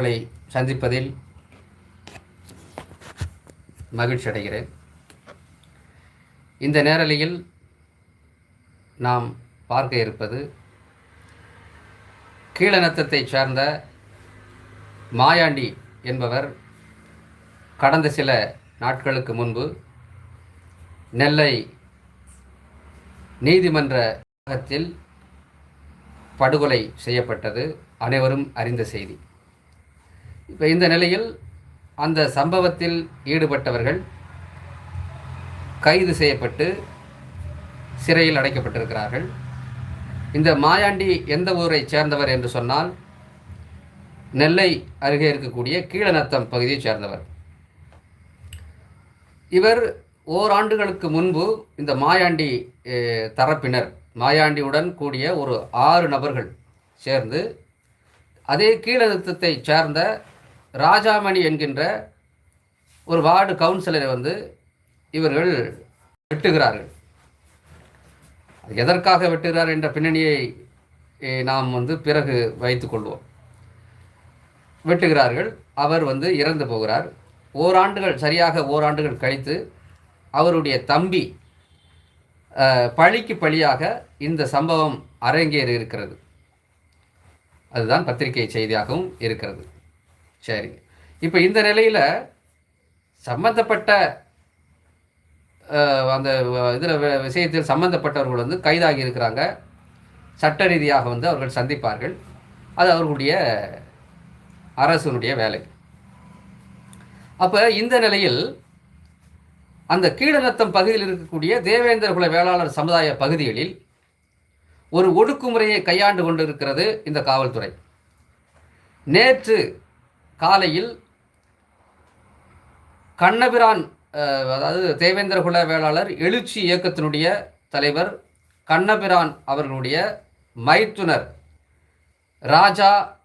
உங்களை சந்திப்பதில் மகிழ்ச்சி அடைகிறேன். இந்த நேரலையில் நாம் பார்க்க இருப்பது கீழநத்தத்தைச் சார்ந்த மாயாண்டி என்பவர் கடந்த சில நாட்களுக்கு முன்பு நெல்லை நீதிமன்ற படுகொலை செய்யப்பட்டது. அனைவரும் அறிந்த செய்தி. இப்போ இந்த நிலையில் அந்த சம்பவத்தில் ஈடுபட்டவர்கள் கைது செய்யப்பட்டு சிறையில் அடைக்கப்பட்டிருக்கிறார்கள். இந்த மாயாண்டி எந்த ஊரைச் சேர்ந்தவர் என்று சொன்னால் நெல்லை அருகே இருக்கக்கூடிய கீழநத்தம் பகுதியைச் சேர்ந்தவர். இவர் ஓராண்டுகளுக்கு முன்பு இந்த மாயாண்டி தரப்பினர் மாயாண்டியுடன் கூடிய ஒரு ஆறு நபர்கள் சேர்ந்து அதே கீழநத்தத்தை சேர்ந்த ராஜாமணி என்கின்ற ஒரு வார்டு கவுன்சிலரை வந்து இவர்கள் வெட்டுகிறார்கள். எதற்காக வெட்டுகிறார் என்ற பின்னணியை நாம் வந்து பிறகு வைத்துக்கொள்வோம் வெட்டுகிறார்கள். அவர் வந்து இறந்து போகிறார். ஓராண்டுகள் சரியாக ஓராண்டுகள் கழித்து அவருடைய தம்பி பழிக்கு பழியாக இந்த சம்பவம் அரங்கேறி இருக்கிறது அதுதான் பத்திரிகை செய்தியாகவும் இருக்கிறது. சரி. இப்போ இந்த நிலையில் சம்பந்தப்பட்ட அந்த இதில் விஷயத்தில் சம்பந்தப்பட்டவர்கள் வந்து கைதாகி இருக்கிறாங்க. சட்ட ரீதியாக வந்து அவர்கள் சந்திப்பார்கள். அது அவர்களுடைய அரசனுடைய வேலை. அப்போ இந்த நிலையில் அந்த கீழநத்தம் பகுதியில் இருக்கக்கூடிய தேவேந்திர குல வேளாளர் சமுதாய பகுதிகளில் ஒரு ஒடுக்குமுறையை கையாண்டு கொண்டிருக்கிறது இந்த காவல்துறை. நேற்று காலையில் கண்ணபிரான் அதாவது தேவேந்திர குல வேளாளர் எழுச்சி இயக்கத்தினுடைய தலைவர் கண்ணபிரான் அவர்களுடைய மைத்துனர் ராஜா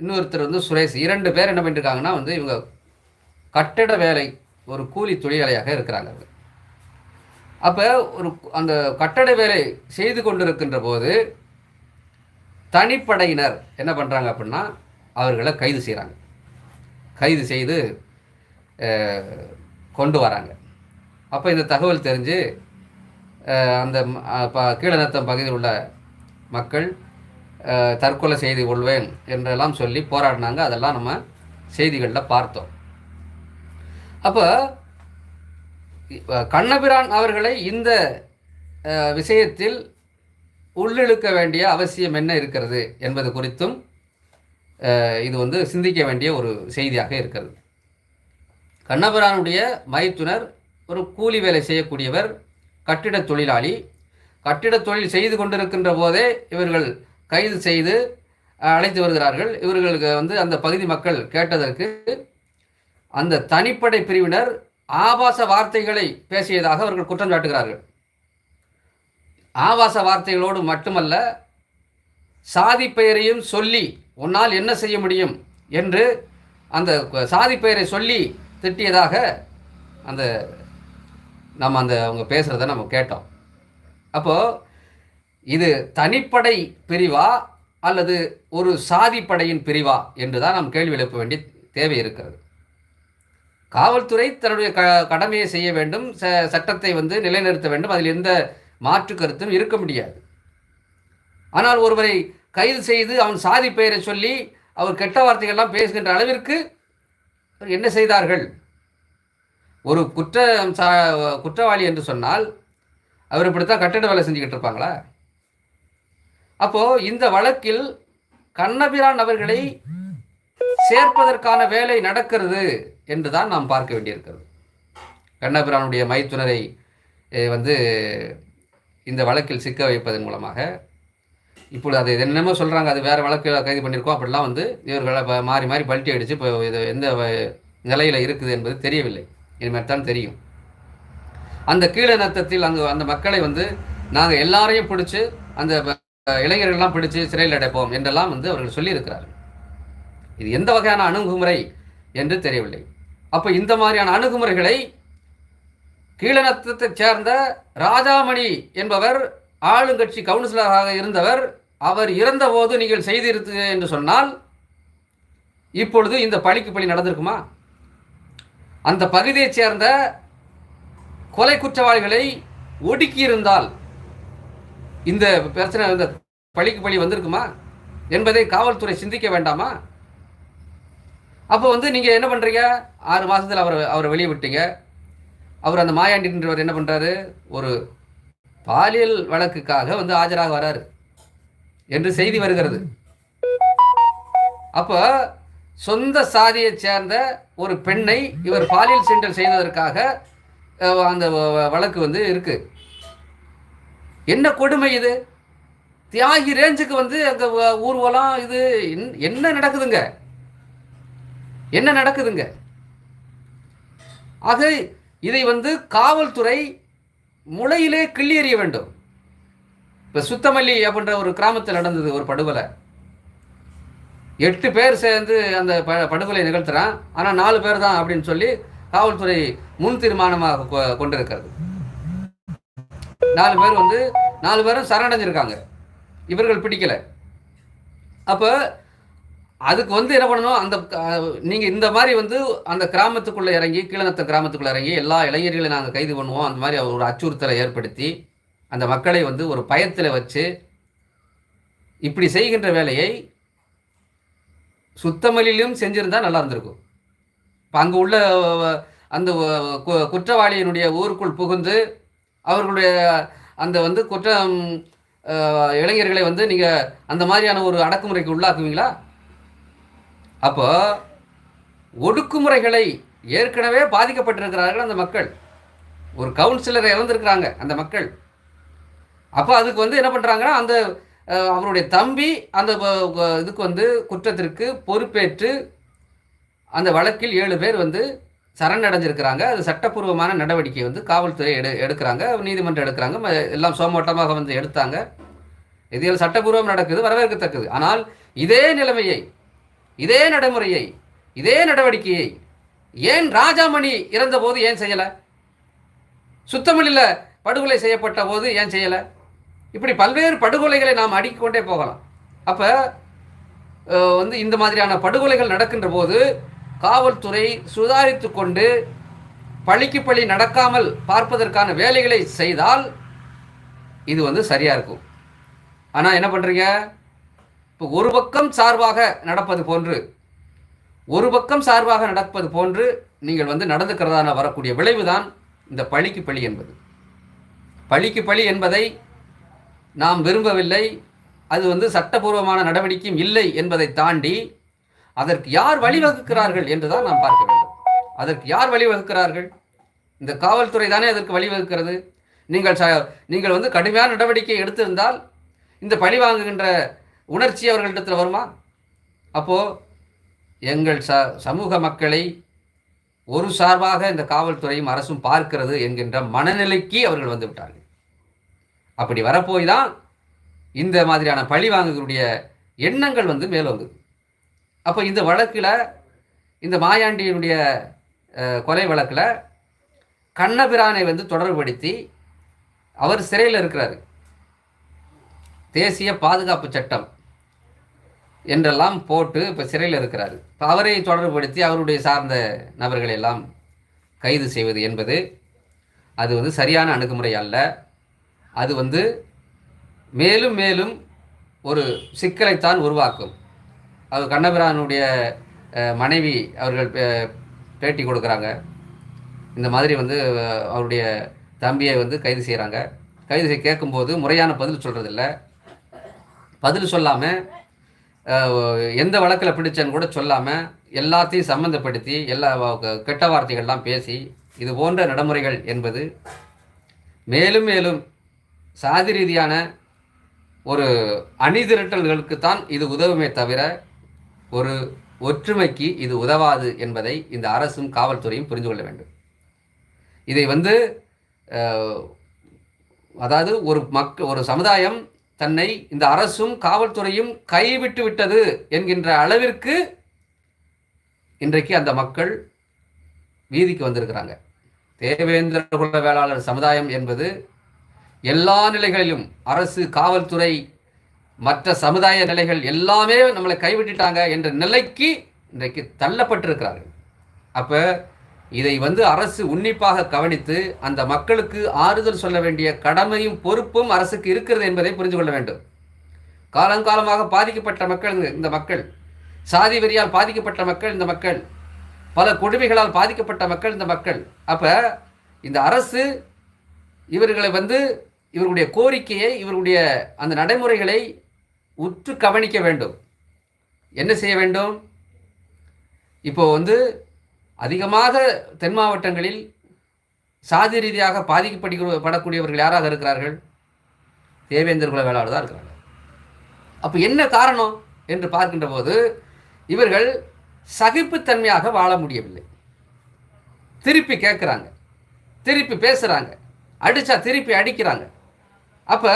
இன்னொருத்தர் வந்து சுரேஷ். இரண்டு பேர் என்ன பண்ணியிருக்காங்கன்னா வந்து இவங்க கட்டிட வேலை ஒரு கூலி தொழிலாளியாக இருக்கிறாங்க அப்போ ஒரு அந்த கட்டட வேலை செய்து கொண்டிருக்கின்ற போது தனிப்படையினர் என்ன பண்ணுறாங்க அப்படின்னா அவர்களை கைது செய்கிறாங்க கைது செய்து கொண்டு வராங்க. அப்போ இந்த தகவல் தெரிஞ்சு அந்த ப- கீழநத்தம் பகுதியில் உள்ள மக்கள் தற்கொலை செய்து கொள்வேன் என்றெல்லாம் சொல்லி போராடினாங்க. அதெல்லாம் நம்ம செய்திகளில் பார்த்தோம். அப்போ கண்ணபிரான் அவர்களை இந்த விஷயத்தில் உள்ளிழுக்க வேண்டிய அவசியம் என்ன இருக்கிறது என்பது குறித்தும் இது வந்து சிந்திக்க வேண்டிய ஒரு செய்தியாக இருக்கிறது. கண்ணபிரானுடைய மைத்துனர் ஒரு கூலி வேலை செய்யக்கூடியவர் கட்டிடத் தொழிலாளி. கட்டிட தொழில் செய்து கொண்டிருக்கின்ற போதே இவர்கள் கைது செய்து அழைத்து வருகிறார்கள். இவர்களுக்கு வந்து அந்த பகுதி மக்கள் கேட்டதற்கு அந்த தனிப்படை பிரிவினர் ஆபாச வார்த்தைகளை பேசியதாக அவர்கள் குற்றம் சாட்டுகிறார்கள். ஆபாச வார்த்தைகளோடு மட்டுமல்ல சாதி பெயரையும் சொல்லி உன்னால் என்ன செய்ய முடியும் என்று அந்த சாதி பெயரை சொல்லி திட்டியதாக அந்த நம்ம அந்த அவங்க பேசுகிறத நம்ம கேட்டோம். அப்போது இது தனிப்படை பிரிவா அல்லது ஒரு சாதி படையின் பிரிவா என்று தான் நாம் கேள்வி எழுப்ப வேண்டிய தேவை இருக்கிறது. காவல்துறை தன்னுடைய க கடமையை செய்ய வேண்டும் ச சட்டத்தை வந்து நிலைநிறுத்த வேண்டும் அதில் எந்த மாற்று கருத்தும் இருக்க முடியாது. ஆனால் ஒருவரை கைது செய்து அவன் சாதி பெயரை சொல்லி அவர் கெட்ட வார்த்தைகள்லாம் பேசுகின்ற அளவிற்கு அவர் என்ன செய்தார்கள்? ஒரு குற்றம் சா குற்றவாளி என்று சொன்னால் அவர் இப்படித்தான் கட்டிட வேலை செஞ்சுக்கிட்டு இருப்பாங்களா? அப்போது இந்த வழக்கில் கண்ணபிரான் அவர்களை சேர்ப்பதற்கான வேலை நடக்கிறது என்று தான் நாம் பார்க்க வேண்டியிருக்கிறது. கண்ணபிரானுடைய மைத்துனரை வந்து இந்த வழக்கில் சிக்க வைப்பதன் மூலமாக இப்பொழுது அது என்னமோ சொல்கிறாங்க அது வேறு வழக்கு கைது பண்ணியிருக்கோம். அப்படிலாம் வந்து இவர்களை இப்போ மாறி மாறி பல்ட்டி அடித்து இப்போ இது எந்த நிலையில் இருக்குது என்பது தெரியவில்லை. இனிமேல் தான் தெரியும். அந்த கீழநத்தத்தில் அங்கு அந்த மக்களை வந்து நாங்கள் எல்லாரையும் பிடிச்சி அந்த இளைஞர்கள்லாம் பிடிச்சி சிறையில் அடைப்போம் என்றெல்லாம் வந்து அவர்கள் சொல்லியிருக்கிறார்கள். இது எந்த வகையான அணுகுமுறை என்று தெரியவில்லை. அப்போ இந்த மாதிரியான அணுகுமுறைகளை கீழநத்தத்தைச் சேர்ந்த ராஜாமணி என்பவர் ஆளுங்கட்சி கவுன்சிலராக இருந்தவர் அவர் இறந்தபோது நீங்கள் செய்திருத்து என்று சொன்னால் இப்பொழுது இந்த பழிக்கு பழி நடந்திருக்குமா? அந்த பகுதியைச் சேர்ந்த கொலை குற்றவாளிகளை ஒடுக்கி இருந்தால் இந்த பிரச்சனை இந்த பழிக்கு பழி வந்திருக்குமா? என்பதை காவல்துறை சிந்திக்க வேண்டாமா? அப்போ வந்து நீங்கள் என்ன பண்ணுறீங்க ஆறு மாதத்தில் அவர் அவரை வெளியே விட்டீங்க. அவர் அந்த மாயாண்டின்றவர் என்ன பண்ணுறாரு ஒரு பாலியல் வழக்குக்காக வந்து ஆஜராக வராரு. என்று செய்தி வருகிறது. அப்போ சொந்த சாதியைச் சேர்ந்த ஒரு பெண்ணை இவர் பாலியல் சீண்டல் செய்ததற்காக அந்த வ- வழக்கு வந்து இருக்கு. என்ன கொடுமை இது? தியாகி ரேஞ்சுக்கு வந்து அங்கே ஊர்வலம் இது என்ன- என்ன நடக்குதுங்க? என்ன நடக்குதுங்க? ஆக இதை வந்து காவல்துறை முளையிலே கிள்ளி எறிய வேண்டும். இப்போ சுத்தமல்லி அப்படின்ற ஒரு கிராமத்தில் நடந்தது ஒரு படுகொலை. எட்டு பேர் சேர்ந்து அந்த ப படுகொலை நிகழ்த்துறான். ஆனால் நாலு பேர் தான் அப்படின்னு சொல்லி காவல்துறை முன் தீர்மானமாக கொ- கொண்டிருக்கிறது. நாலு பேர் வந்து நாலு பேரும் சரணடைஞ்சிருக்காங்க. இவர்கள் பிடிக்கல. அப்போ அதுக்கு வந்து என்ன பண்ணணும்? அந்த நீங்கள் இந்த மாதிரி வந்து அந்த கிராமத்துக்குள்ளே இறங்கி கீழநத்த கிராமத்துக்குள்ள இறங்கி எல்லா இளைஞர்களையும் நாங்கள் கைது பண்ணுவோம். அந்த மாதிரி ஒரு அச்சுறுத்தலை ஏற்படுத்தி அந்த மக்களை வந்து ஒரு பயத்தில் வச்சு இப்படி செய்கின்ற வேலையை சுத்தமலிலும் செஞ்சிருந்தா நல்லா இருந்திருக்கும். இப்போ அங்கே உள்ள அந்த கு- குற்றவாளியினுடைய ஊருக்குள் புகுந்து அவர்களுடைய அந்த வந்து குற்றம் இளைஞர்களை வந்து நீங்கள் அந்த மாதிரியான ஒரு அடக்குமுறைக்கு உள்ளாக்குவீங்களா? அப்போ ஒடுக்குமுறைகளை ஏற்கனவே பாதிக்கப்பட்டிருக்கிறார்கள் அந்த மக்கள். ஒரு கவுன்சிலரை இழந்திருக்கிறாங்க அந்த மக்கள். அப்போ அதுக்கு வந்து என்ன பண்ணுறாங்கன்னா அந்த அவருடைய தம்பி அந்த இதுக்கு வந்து குற்றத்திற்கு பொறுப்பேற்று அந்த வழக்கில் ஏழு பேர் வந்து சரணடைஞ்சிருக்கிறாங்க. அது சட்டப்பூர்வமான நடவடிக்கை வந்து காவல்துறை எடு எடுக்கிறாங்க. நீதிமன்றம் எடுக்கிறாங்க. எல்லாம் சோமோட்டமாக வந்து எடுத்தாங்க. இதில் சட்டப்பூர்வம் நடக்குது வரவேற்கத்தக்கது. ஆனால் இதே நிலைமையை இதே நடைமுறையை இதே நடவடிக்கையை ஏன் ராஜாமணி இறந்தபோது ஏன் செய்யலை? சுத்தமில்ல படுகொலை செய்யப்பட்ட போது ஏன் செய்யலை? இப்படி பல்வேறு படுகொலைகளை நாம் அடுக்கிக்கொண்டே போகலாம். அப்போ வந்து இந்த மாதிரியான படுகொலைகள் நடக்கின்ற போது காவல்துறை சுதாரித்து கொண்டு பழிக்கு பழி நடக்காமல் பார்ப்பதற்கான வேலைகளை செய்தால் இது வந்து சரியாக இருக்கும். ஆனால் என்ன பண்ணுறீங்க இப்போ ஒரு பக்கம் சார்பாக நடப்பது போன்று ஒரு பக்கம் சார்பாக நடப்பது போன்று நீங்கள் வந்து நடந்துக்கிறதான வரக்கூடிய விளைவுதான் இந்த பழிக்கு பழி என்பது. பழிக்கு பழி என்பதை நாம் விரும்பவில்லை. அது வந்து சட்டபூர்வமான நடவடிக்கையும் இல்லை என்பதை தாண்டி அதற்கு யார் வழிவகுக்கிறார்கள் என்றுதான் நாம் பார்க்க வேண்டும். அதற்கு யார் வழிவகுக்கிறார்கள் இந்த காவல்துறை தானே அதற்கு வழிவகுக்கிறது நீங்கள் ச நீங்கள் வந்து கடுமையான நடவடிக்கை எடுத்திருந்தால் இந்த பழி வாங்குகின்ற உணர்ச்சி அவர்களிடத்தில் வருமா? அப்போது எங்கள் ச சமூக மக்களை ஒரு சார்பாக இந்த காவல்துறையும் அரசும் பார்க்கிறது என்கின்ற மனநிலைக்கு அவர்கள் வந்து விட்டார்கள். அப்படி வரப்போய் தான் இந்த மாதிரியான பழி வாங்கக்கூடிய எண்ணங்கள் வந்து மேலோங்குது அப்போ இந்த வழக்கில் இந்த மாயாண்டியினுடைய கொலை வழக்கில் கண்ணபிரானை வந்து தொடர்புபடுத்தி அவர் சிறையில் இருக்கிறார். தேசிய பாதுகாப்பு சட்டம் என்றெல்லாம் போட்டு இப்போ சிறையில் இருக்கிறார். இப்போ அவரை தொடர்புபடுத்தி அவருடைய சார்ந்த நபர்களை எல்லாம் கைது செய்வது என்பது அது வந்து சரியான அணுகுமுறை அல்ல. அது வந்து மேலும் மேலும் ஒரு சிக்கலைத்தான் உருவாக்கும். அவர் கண்ணபிரானுடைய மனைவி அவர்கள் பேட்டி கொடுக்குறாங்க. இந்த மாதிரி வந்து அவருடைய தம்பியை வந்து கைது செய்கிறாங்க கைது செய்ய கேட்கும்போது முறையான பதில் சொல்கிறதில்ல பதில் சொல்லாமல் எந்த வழக்கில் பிடிச்சேன்னு கூட சொல்லாமல் எல்லாத்தையும் சம்மந்தப்படுத்தி எல்லா வ- கெட்ட வார்த்தைகள்லாம் பேசி இது போன்ற நடைமுறைகள் என்பது மேலும் மேலும் சாதி ரீதியான ஒரு அணிதிரட்டல்களுக்கு தான் இது உதவுமே தவிர ஒரு ஒற்றுமைக்கு இது உதவாது என்பதை இந்த அரசும் காவல்துறையும் புரிந்து கொள்ள வேண்டும். இதை வந்து அதாவது ஒரு மக்க ஒரு சமுதாயம் தன்னை இந்த அரசும் காவல்துறையும் கைவிட்டு விட்டது என்கின்ற அளவிற்கு இன்றைக்கு அந்த மக்கள் வீதிக்கு வந்திருக்கிறாங்க. தேவேந்திர குல வேளாளர் சமுதாயம் என்பது எல்லா நிலைகளிலும் அரசு காவல்துறை மற்ற சமுதாய நிலைகள் எல்லாமே நம்மளை கைவிட்டுட்டாங்க என்ற நிலைக்கு இன்றைக்கு தள்ளப்பட்டிருக்கிறார்கள். அப்போ இதை வந்து அரசு உன்னிப்பாக கவனித்து அந்த மக்களுக்கு ஆறுதல் சொல்ல வேண்டிய கடமையும் பொறுப்பும் அரசுக்கு இருக்கிறது என்பதை புரிந்து கொள்ள வேண்டும். காலங்காலமாக பாதிக்கப்பட்ட மக்கள் இந்த மக்கள் சாதி வெறியால் பாதிக்கப்பட்ட மக்கள் இந்த மக்கள் பல கொடுமைகளால் பாதிக்கப்பட்ட மக்கள் இந்த மக்கள். அப்போ இந்த அரசு இவர்களை வந்து இவர்களுடைய கோரிக்கையை இவர்களுடைய அந்த நடைமுறைகளை உற்று கவனிக்க வேண்டும். என்ன செய்ய வேண்டும்? இப்போ வந்து அதிகமாக தென் மாவட்டங்களில் சாதி ரீதியாக பாதிக்கப்படுகிற படக்கூடியவர்கள் யாராக இருக்கிறார்கள்? தேவேந்திர குல வேளாளர் தான் இருக்கிறார்கள் அப்போ என்ன காரணம் என்று பார்க்கின்ற போது இவர்கள் சகிப்புத்தன்மையாக வாழ முடியவில்லை. திருப்பி கேட்குறாங்க. திருப்பி பேசுகிறாங்க அடித்தா திருப்பி அடிக்கிறாங்க. அப்போ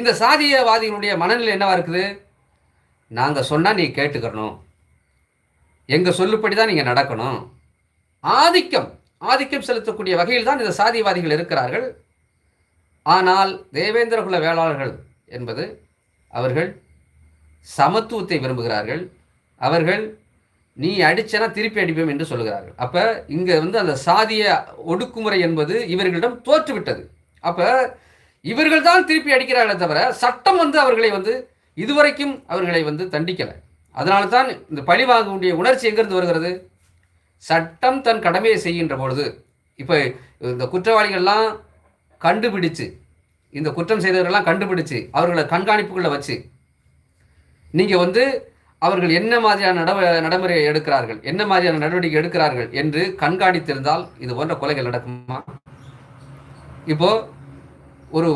இந்த சாதியவாதிகளுடைய மனநிலை என்னவா இருக்குது? நாங்கள் சொன்னால் நீ கேட்டுக்கிறணும். எங்கள் சொல்லுப்படி தான் நீங்கள் நடக்கணும். ஆதிக்கம் ஆதிக்கம் செலுத்தக்கூடிய வகையில் தான் இந்த சாதிவாதிகள் இருக்கிறார்கள். ஆனால் தேவேந்திர குல வேளாளர்கள் என்பது அவர்கள் சமத்துவத்தை விரும்புகிறார்கள். அவர்கள் நீ அடிச்சனா திருப்பி அடிப்போம் என்று சொல்லுகிறார்கள். அப்போ இங்கே வந்து அந்த சாதிய ஒடுக்குமுறை என்பது இவர்களிடம் தோற்றுவிட்டது. அப்போ இவர்கள் தான் திருப்பி அடிக்கிறார்களே தவிர சட்டம் வந்து அவர்களை வந்து இதுவரைக்கும் அவர்களை வந்து தண்டிக்கலை. அதனால தான் இந்த பழி வாங்கக்கூடிய உணர்ச்சி எங்கிருந்து வருகிறது? சட்டம் தன் கடமையை செய்கின்ற பொழுது. இப்போ இந்த குற்றவாளிகள்லாம் கண்டுபிடிச்சு இந்த குற்றம் செய்தவர்கள்லாம் கண்டுபிடிச்சு அவர்களை கண்காணிப்புக்குள்ளே வச்சு நீங்கள் வந்து அவர்கள் என்ன மாதிரியான நட நடைமுறை எடுக்கிறார்கள் என்ன மாதிரியான நடவடிக்கை எடுக்கிறார்கள் என்று கண்காணித்திருந்தால் இது போன்ற கொலைகள் நடக்குமா? இப்போது ஒரு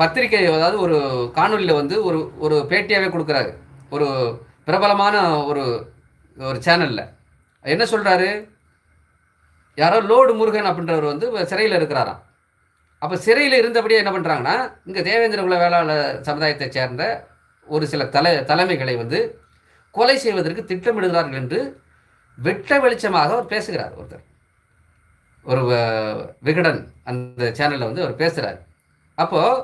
பத்திரிகை அதாவது ஒரு காணொலியில் வந்து ஒரு ஒரு பேட்டியாகவே கொடுக்குறாரு. ஒரு பிரபலமான ஒரு ஒரு சேனலில். என்ன சொல்கிறாரு யாரோ லோடு முருகன் அப்படின்றவர் வந்து சிறையில் இருக்கிறாராம். அப்போ சிறையில் இருந்தபடியே என்ன பண்ணுறாங்கன்னா இங்கே தேவேந்திர குல வேளாளர் சமுதாயத்தை சேர்ந்த ஒரு சில தலை தலைமைகளை வந்து கொலை செய்வதற்கு திட்டமிடுகிறார்கள் என்று வெட்ட வெளிச்சமாக அவர் பேசுகிறார் ஒருத்தர். ஒரு விகடன் அந்த சேனலில் வந்து அவர் பேசுகிறார் அப்போது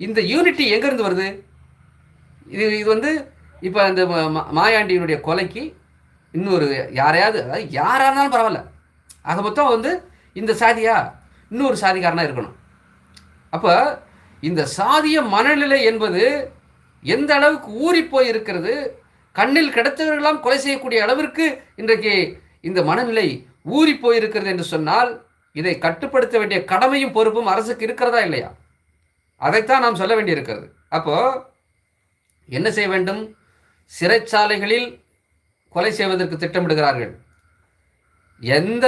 இந்த யூனிட்டி எங்கேருந்து வருது? இது இது வந்து இப்போ அந்த மாயாண்டியினுடைய கொலைக்கு இன்னொரு யாரையாவது அதாவது யாராக இருந்தாலும் பரவாயில்ல. ஆக மொத்தம் வந்து இந்த சாதியா? இன்னொரு சாதிக்காரனாக இருக்கணும். அப்போ இந்த சாதிய மனநிலை என்பது எந்த அளவுக்கு ஊறி போய் இருக்கிறது கண்ணில் கிடைத்தவர்களெல்லாம் கொலை செய்யக்கூடிய அளவிற்கு இன்றைக்கு இந்த மனநிலை ஊறி போயிருக்கிறது என்று சொன்னால் இதை கட்டுப்படுத்த வேண்டிய கடமையும் பொறுப்பும் அரசுக்கு இருக்கிறதா இல்லையா? அதைத்தான் நாம் சொல்ல வேண்டியிருக்கிறது. அப்போ என்ன செய்ய வேண்டும்? சிறைச்சாலைகளில் கொலை செய்வதற்கு திட்டமிடுகிறார்கள். எந்த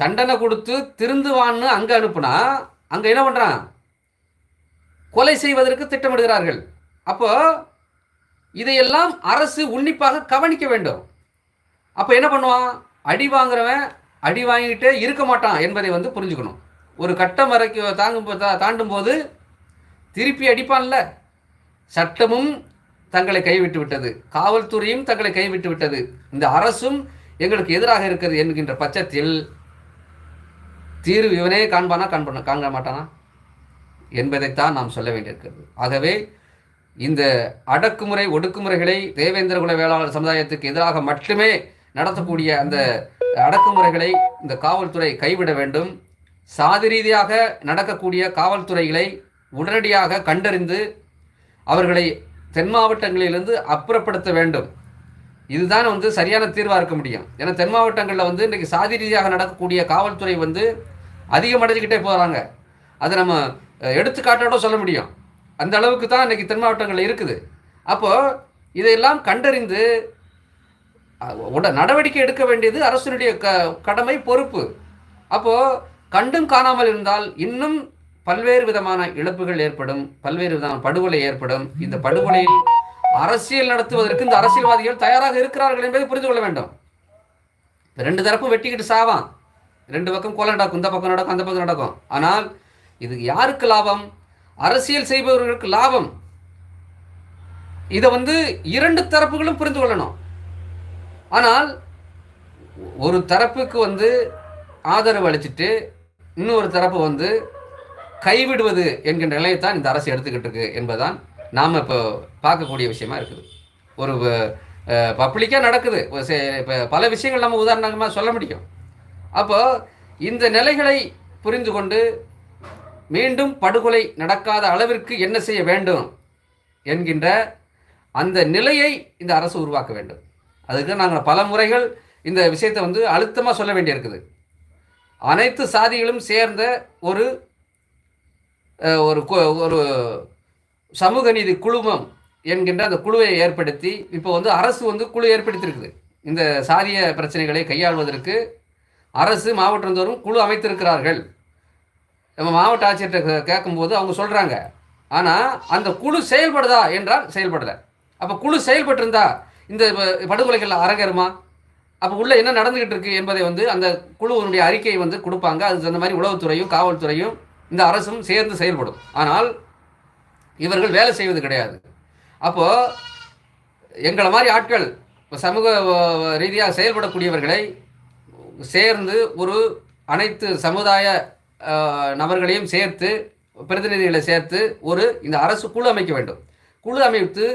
தண்டனை கொடுத்து திருந்துவான்னு அங்கே அனுப்புனா அங்கே என்ன பண்ணுறான் கொலை செய்வதற்கு திட்டமிடுகிறார்கள். அப்போ இதையெல்லாம் அரசு உன்னிப்பாக கவனிக்க வேண்டும். அப்போ என்ன பண்ணுவான்? அடி வாங்குறவன் அடி வாங்கிட்டே இருக்க மாட்டான் என்பதை வந்து புரிஞ்சுக்கணும். ஒரு கட்டம் வரைக்கும் தாங்கும் தாண்டும் போது திருப்பி அடிப்பான்ல. சட்டமும் தங்களை கைவிட்டு விட்டது காவல்துறையும் தங்களை கைவிட்டு விட்டது இந்த அரசும் எங்களுக்கு எதிராக இருக்கிறது என்கின்ற பட்சத்தில் தீர்வு இவனே காண்பானா காண்பான காண்க மாட்டானா? என்பதைத்தான் நாம் சொல்ல வேண்டியிருக்கிறது. ஆகவே இந்த அடக்குமுறை ஒடுக்குமுறைகளை தேவேந்திர குல வேளாளர் சமுதாயத்துக்கு எதிராக மட்டுமே நடத்தக்கூடிய அந்த அடக்குமுறைகளை இந்த காவல்துறை கைவிட வேண்டும். சாதி ரீதியாக நடக்கக்கூடிய காவல்துறைகளை உடனடியாக கண்டறிந்து அவர்களை தென் மாவட்டங்களிலிருந்து அப்புறப்படுத்த வேண்டும். இதுதான் வந்து சரியான தீர்வாக இருக்க முடியும். ஏன்னா தென் மாவட்டங்களில் வந்து இன்றைக்கி சாதி ரீதியாக நடக்கக்கூடிய காவல்துறை வந்து அதிகமடைஞ்சிக்கிட்டே போகிறாங்க அதை நம்ம எடுத்துக்காட்டோட சொல்ல முடியும். அந்த அளவுக்கு தான் இன்றைக்கி தென் மாவட்டங்களில் இருக்குது. அப்போது இதையெல்லாம் கண்டறிந்து உட நடவடிக்கை எடுக்க வேண்டியது அரசினுடைய க கடமை பொறுப்பு. அப்போது கண்டும் காணாமல் இருந்தால் இன்னும் பல்வேறு விதமான இழப்புகள் ஏற்படும் பல்வேறு விதமான படுகொலை ஏற்படும். இந்த படுகொலையில் அரசியல் நடத்துவதற்கு இந்த அரசியல்வாதிகள் தயாராக இருக்கிறார்கள் என்பதை புரிந்து கொள்ள வேண்டும். ரெண்டு தரப்பும் வெட்டிக்கிட்டு சாவான். ரெண்டு பக்கம் கொலை நடக்கும் இந்த பக்கம் நடக்கும் அந்த பக்கம் நடக்கும். ஆனால் இது யாருக்கு லாபம்? அரசியல் செய்பவர்களுக்கு லாபம். இதை வந்து இரண்டு தரப்புகளும் புரிந்து கொள்ளணும். ஆனால் ஒரு தரப்புக்கு வந்து ஆதரவு அளிச்சுட்டு இன்னொரு தரப்பு வந்து கைவிடுவது என்கின்ற நிலையை தான் இந்த அரசு எடுத்துக்கிட்டு இருக்கு என்பதுதான் நாம் இப்போ பார்க்கக்கூடிய விஷயமா இருக்குது. ஒரு பப்ளிக்காக நடக்குது. இப்போ பல விஷயங்கள் நம்ம உதாரணமாக சொல்ல முடியும். அப்போ இந்த நிலைகளை புரிந்து கொண்டு மீண்டும் படுகொலை நடக்காத அளவிற்கு என்ன செய்ய வேண்டும் என்கின்ற அந்த நிலையை இந்த அரசு உருவாக்க வேண்டும். அதுக்கு நாங்கள் பல முறைகள் இந்த விஷயத்தை வந்து அழுத்தமாக சொல்ல வேண்டியிருக்குது. அனைத்து சாதிகளும் சேர்ந்த ஒரு ஒரு ஒரு சமூக நீதி குழுமம் என்கின்ற அந்த குழுவை ஏற்படுத்தி இப்போ வந்து அரசு வந்து குழு ஏற்படுத்தியிருக்குது இந்த சாதிய பிரச்சனைகளை கையாள்வதற்கு அரசு மாவட்டந்தோறும் குழு அமைத்திருக்கிறார்கள். நம்ம மாவட்ட ஆட்சியர்கிட்ட கேட்கும்போது அவங்க சொல்கிறாங்க ஆனால் அந்த குழு செயல்படுதா என்றால் செயல்படலை. அப்போ குழு செயல்பட்டிருந்தா இந்த படுகொலைகள் அரங்கேறுமா? அப்போ உள்ளே என்ன நடந்துக்கிட்டு இருக்கு என்பதை வந்து அந்த குழுவினுடைய அறிக்கையை வந்து கொடுப்பாங்க. அது அந்த மாதிரி உளவுத்துறையும் காவல்துறையும் இந்த அரசும் சேர்ந்து செயல்படும். ஆனால் இவர்கள் வேலை செய்வது கிடையாது. அப்போது எங்களை மாதிரி ஆட்கள் சமூக ரீதியாக செயல்படக்கூடியவர்களை சேர்ந்து ஒரு அனைத்து சமுதாய நபர்களையும் சேர்த்து பிரதிநிதிகளை சேர்த்து ஒரு இந்த அரசு குழு அமைக்க வேண்டும். குழு அமைத்து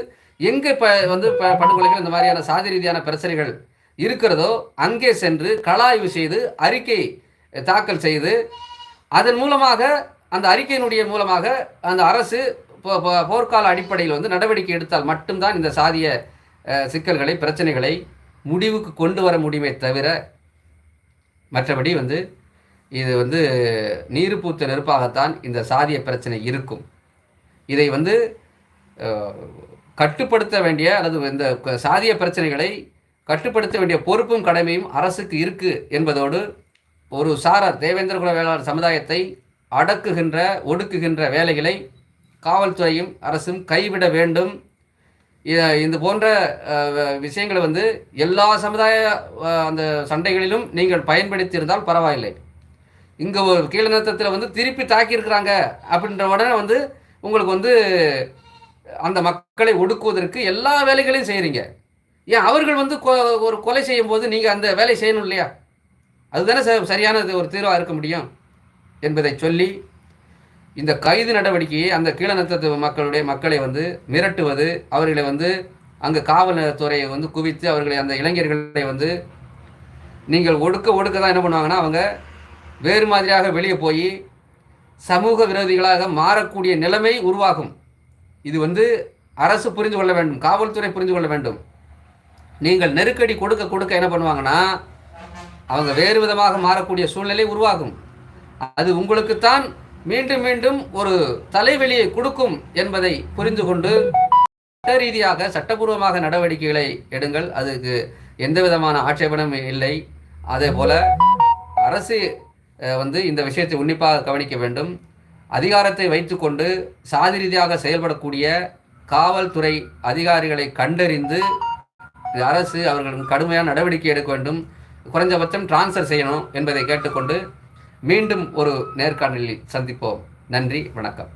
எங்கே இப்போ வந்து ப படுகொலைகள் இந்த மாதிரியான சாதி ரீதியான பிரச்சனைகள் இருக்கிறதோ அங்கே சென்று கலாய்வு செய்து அறிக்கை தாக்கல் செய்து அதன் மூலமாக அந்த அறிக்கையினுடைய மூலமாக அந்த அரசு போர்க்கால அடிப்படையில் வந்து நடவடிக்கை எடுத்தால் மட்டும்தான் இந்த சாதிய சிக்கல்களை பிரச்சனைகளை முடிவுக்கு கொண்டு வர முடியுமே தவிர மற்றபடி வந்து இது வந்து நீர் பூத்த நெருப்பாகத்தான் இந்த சாதிய பிரச்சனை இருக்கும். இதை வந்து கட்டுப்படுத்த வேண்டிய அல்லது இந்த சாதிய பிரச்சனைகளை கட்டுப்படுத்த வேண்டிய பொறுப்பும் கடமையும் அரசுக்கு இருக்குது என்பதோடு ஒரு சாரார் தேவேந்திர குல வேளாண் சமுதாயத்தை அடக்குகின்ற ஒடுக்குகின்ற வேலைகளை காவல்துறையும் அரசும் கைவிட வேண்டும். இது போன்ற விஷயங்களை வந்து எல்லா சமுதாய அந்த சண்டைகளிலும் நீங்கள் பயன்படுத்தி இருந்தால் பரவாயில்லை. இங்கே ஒரு கீழநத்தத்தில் வந்து திருப்பி தாக்கியிருக்கிறாங்க அப்படின்ற உடனே வந்து உங்களுக்கு வந்து அந்த மக்களை ஒடுக்குவதற்கு எல்லா வேலைகளையும் செய்கிறீங்க ஏன்? அவர்கள் வந்து ஒரு கொலை செய்யும் போது நீங்கள் அந்த வேலை செய்யணும் இல்லையா? அதுதானே சரியான ஒரு தீர்வாக இருக்க முடியும்? என்பதை சொல்லி இந்த கைது நடவடிக்கையை அந்த கீழநத்தத்து மக்களுடைய மக்களை வந்து மிரட்டுவது அவர்களை வந்து அங்கே காவல்துறையை வந்து குவித்து அவர்களை அந்த இளைஞர்களை வந்து நீங்கள் ஒடுக்க ஒடுக்க தான் என்ன பண்ணுவாங்கன்னா அவங்க வேறு மாதிரியாக வெளியே போய் சமூக விரோதிகளாக மாறக்கூடிய நிலைமை உருவாகும். இது வந்து அரசு புரிந்து கொள்ள வேண்டும் காவல்துறை புரிந்து கொள்ள வேண்டும். நீங்கள் நெருக்கடி கொடுக்க கொடுக்க என்ன பண்ணுவாங்கன்னா அவங்க வேறு விதமாக மாறக்கூடிய சூழ்நிலை உருவாகும். அது உங்களுக்குத்தான் மீண்டும் மீண்டும் ஒரு தலைவெளியை கொடுக்கும் என்பதை புரிந்து கொண்டு சட்ட ரீதியாக சட்டபூர்வமாக நடவடிக்கைகளை எடுங்கள். அதுக்கு எந்த விதமான ஆட்சேபனமும் இல்லை. அதே போல அரசு வந்து இந்த விஷயத்தை உன்னிப்பாக கவனிக்க வேண்டும். அதிகாரத்தை வைத்துக்கொண்டு சாதி ரீதியாக செயல்படக்கூடிய காவல்துறை அதிகாரிகளை கண்டறிந்து அரசு அவர்களுக்கு கடுமையான நடவடிக்கை எடுக்க வேண்டும். குறைஞ்சபட்சம் டிரான்ஸ்ஃபர் செய்யணும் என்பதை கேட்டுக்கொண்டு மீண்டும் ஒரு நேர்காணலில் சந்திப்போம். நன்றி வணக்கம்.